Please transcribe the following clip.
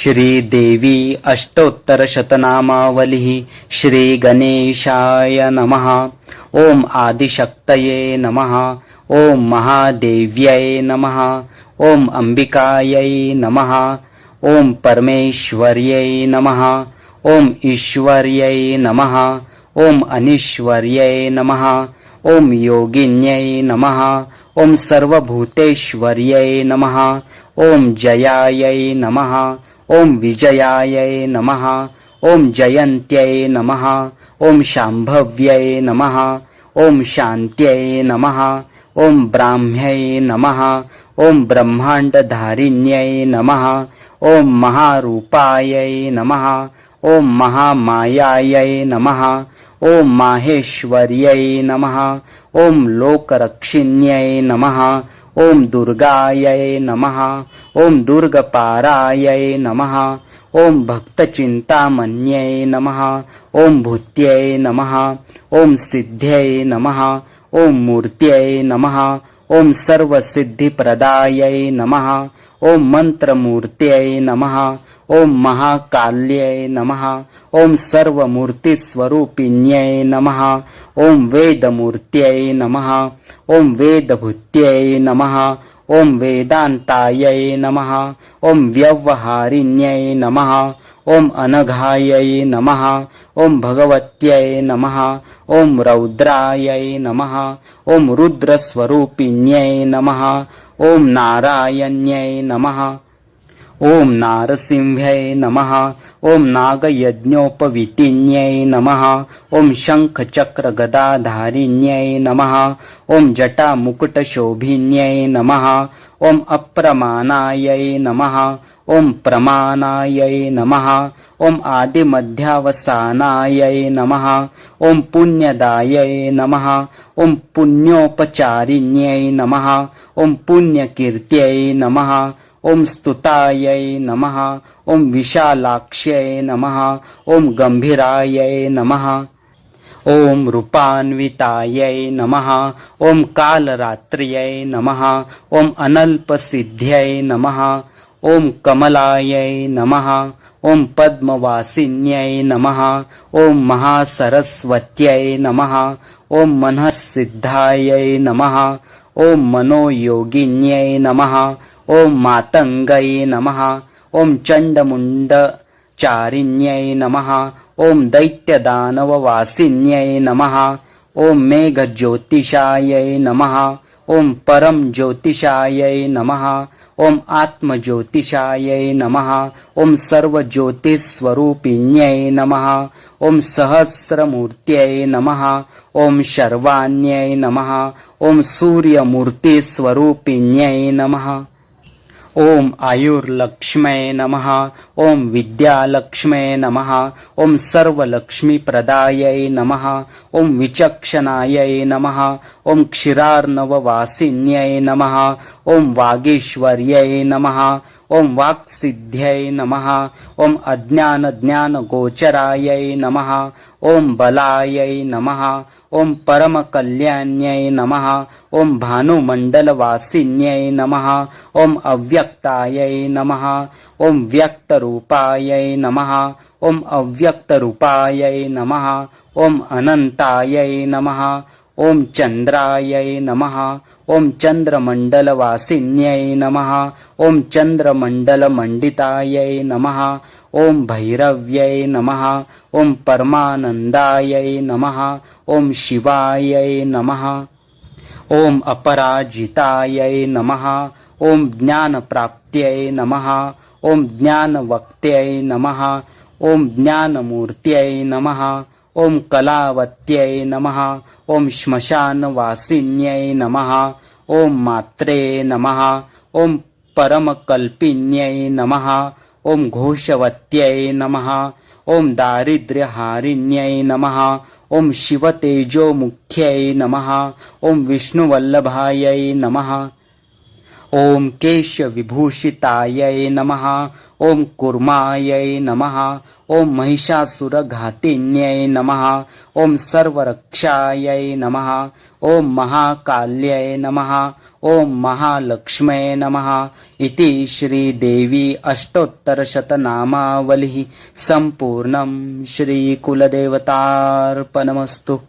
श्रीदेवी अष्टोत्तरशतनामावलिः श्रीगणेशाय नमः। ॐ आदिशक्तये नमः। ॐ महादेव्यै नमः। ॐ अम्बिकायै नमः। ॐ परमेश्वर्यै नमः। ॐ ईश्वर्यै नमः। ॐ अनीश्वर्यै नमः। ॐ योगिन्यै नमः। ॐ सर्वभूतेश्वर्यै नमः। ॐ जयायै नमः। ॐ विजयायै नमः ॐ जयन्त्यै नमः ॐ शाम्भव्यै नमः ॐ शान्त्यै नमः ॐ ब्राह्म्यै नमः ॐ ब्रह्माण्डधारिण्यै नमः ॐ महारूपायै नमः ॐ महामायायै नमः ॐ माहेश्वर्यै नमः ॐ लोकरक्षिण्यै नमः ॐ दुर्गायै नमः। ॐ दुर्गपारायै नमः। ॐ भक्तचिन्तामन्यै नमः। ॐ भूत्यै नमः। ॐ सिद्ध्यै नमः। ॐ मूर्त्यै नमः। ॐ सर्वसिद्धिप्रदायै नमः ॐ मन्त्रमूर्त्यै नमः। ॐ महाकाल्यै नमः। ॐ सर्वमूर्तिस्वरूपिण्यै नमः। ॐ वेदमूर्त्यै नमः। ॐ वेदभूत्यै नमः। ॐ वेदान्तायै नमः। ॐ व्यवहारिण्यै नमः ॐ अनघायै नमः ॐ भगवत्यै नमः ॐ रौद्रायै नमः ॐ रुद्रस्वरूपिण्यै नमः ॐ नारायण्यै नमः ॐ नारसिंह्यै नमः ॐ नागयज्ञोपवीतिन्यै नमः ॐ शङ्खचक्रगदाधारिण्यै नमः ॐ जटामुकुटशोभिन्यै नमः ॐ अप्रमाणायै नमः ॐ प्रमाणायै नमः ॐ आदिमध्यावसानायै नमः ॐ पुण्यदायै नमः ॐ पुण्योपचारिण्यै नमः ॐ पुण्यकीर्त्यै नमः ॐ स्तुतायै नमः ॐ विशालाक्ष्यै नमः ॐ गम्भीरायै नमः ॐ रूपान्वितायै नमः ॐ कालरात्र्यै नमः ॐ अनल्पसिद्ध्यै नमः ॐ कमलायै नमः ॐ पद्मवासिन्यै नमः ॐ महासरस्वत्यै नमः ॐ मनःसिद्धायै नमः ॐ मनोयोगिन्यै नमः ॐ मातङ्गै नमः ॐ चण्डमुण्डचारिण्यै नमः ॐ दैत्यदानववासिन्यै नमः ॐ मेघज्योतिषायै नमः ॐ परं ज्योतिषायै नमः ॐ आत्मज्योतिषायै नमः। ॐ सर्वज्योतिस्वरूपिण्यै नमः। ॐ सहस्रमूर्त्यै नमः। ॐ शर्वाण्यै नमः। ॐ सूर्यमूर्तिस्वरूपिण्यै नमः ॐ आयुर्लक्ष्मै नमः ॐ विद्यालक्ष्मै नमः ॐ सर्वलक्ष्मीप्रदायै नमः ॐ विचक्षणायै नमः ॐ क्षीरार्णववासिन्यै नमः ॐ वागीश्वर्यै नमः ॐ वाक्सिद्ध्यै नमः। ॐ अज्ञानज्ञानगोचरायै नमः। ॐ बलायै नमः। ॐ परमकल्याण्यै नमः। ॐ भानुमण्डलवासिन्यै नमः। ॐ अव्यक्तायै नमः। ॐ व्यक्तरूपायै नमः। ॐ अव्यक्तरूपायै नमः। ॐ अनन्तायै नमः ॐ चन्द्रायै नमः ॐ चन्द्रमण्डलवासिन्यै नमः ॐ चन्द्रमण्डलमण्डितायै नमः ॐ भैरव्यै नमः ॐ परमानन्दायै नमः ॐ शिवायै नमः ॐ अपराजितायै नमः ॐ ज्ञानप्राप्त्यै नमः ॐ ज्ञानवक्त्यै नमः ॐ ज्ञानमूर्त्यै नमः ॐ कलावत्यै नमः ॐ श्मशानवासिन्यै नमः ॐ मात्रे नमः ॐ परमकल्पिन्यै नमः ॐ घोषवत्यै नमः ॐ दारिद्र्यहारिण्यै नमः ॐ शिवतेजोमुख्यै नमः ॐ विष्णुवल्लभायै नमः ॐ केशविभूषितायै नमः ॐ कुर्मायै नमः ॐ महिषासुरघातिन्यै नमः। ॐ सर्वरक्षायै नमः। ओम महाकाल्यै नमः। ओम महालक्ष्म्यै नमः। इति श्रीदेवी अष्टोत्तरशतनामावलिः। सम्पूर्णं श्रीकुलदेवतार्पणमस्तु।